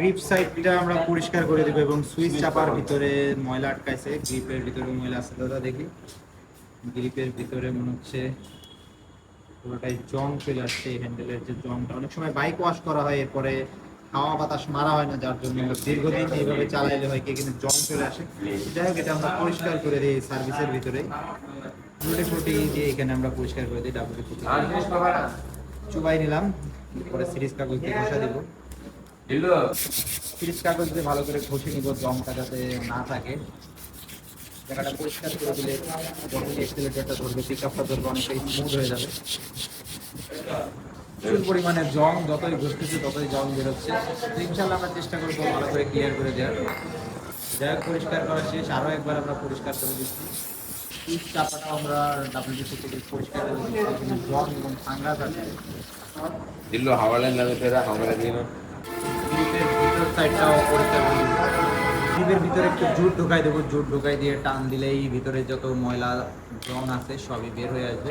Grip সাইডটা আমরা পরিষ্কার করে দেবো এবং সুইচ চাপার ভিতরে ময়লা আটকাইছে গ্রিপের ভিতরে ময়লা আছে দাদা দেখি। গ্রিপের ভিতরে মনে হচ্ছে পুরোটাই জং চলে আসছে এই হ্যান্ডেলের যে জংটা অনেক সময় বাইক ওয়াশ করা হয় এরপরে হাওয়া বাতাস মারা হয় না যার জন্য দীর্ঘদিন এইভাবে চালাইলে হয় কি কিন্তু জং চলে আসে। যাই হোক এটা আমরা পরিষ্কার করে দিই সার্ভিসের ভিতরে ফুটে ফুটি দিয়ে এখানে আমরা পরিষ্কার করে দিই ডাবল চুবাই নিলাম পরে সিরিজ কাগজ দিয়ে ঘষা দিব। সিরিজ কাগজ দিয়ে ভালো করে ঘষে নিব জমটা যাতে না থাকে। জায়গাটা পরিষ্কার করে দিলে যখন এক্সিলেটারটা ধরবে পিক আপটা ধরবে অনেকটাই স্মুথ হয়ে যাবে। প্রচুর পরিমাণে জং যতই ঘুরতেছে ততই জং বেরোচ্ছে। ইনশাল্লাহ আমরা চেষ্টা করব ভালো করে ক্লিয়ার করে দেওয়ার। যাই হোক পরিষ্কার করা শেষ। আরও একবার আমরা পরিষ্কার করে দিচ্ছি। পিচ চাপাটাও আমরা ডাব্লিউডিসি থেকে পরিষ্কার করে দিচ্ছি। জং এবং ফাঙ্গাস আছে। দিল্লো হাওয়ালেন না তেরা হাওয়ালে দিন ক্লিপের ভিতর সাইডটাও পরিষ্কার হবে। ভিতরে একটু জুট ঢোকাই দেবো, জুট ঢোকাই দিয়ে টান দিলেই ভিতরে যত ময়লা জং আছে সবই বের হয়ে আসবে।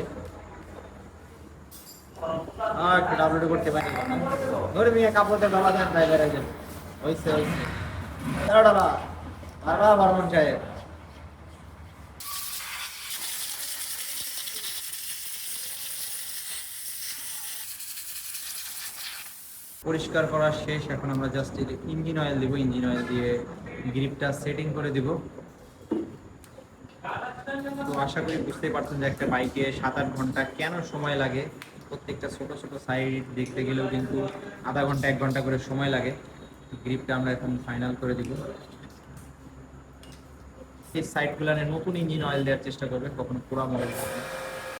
আর একটু ডাউনলোড করতে পারি। ধরে মিয়া কাপড়টা বাবা দেন ড্রাইভার একজন ওইসে দাদা দাদা আর বর্মন সাহেব। পরিষ্কার করা শেষ, এখন আমরা জাস্ট ইঞ্জিন অয়েল দিব, ইঞ্জিন অয়েল দিয়ে গ্রিপটা সেটিং করে দিব। তো আশা করি বুঝতেই পারছেন যে একটা বাইকে সাত আট ঘণ্টা কেন সময় লাগে? প্রত্যেকটা ছোট ছোট সাইড দেখতে গেলেও কিন্তু আধা ঘণ্টা, এক ঘণ্টা করে সময় লাগে। গ্রিপটা আমরা এখন ফাইনাল করে দিব। এই সাইডগুলানে নতুন ইঞ্জিন অয়েল দেওয়ার চেষ্টা করবেন কখনো পুরা মডেল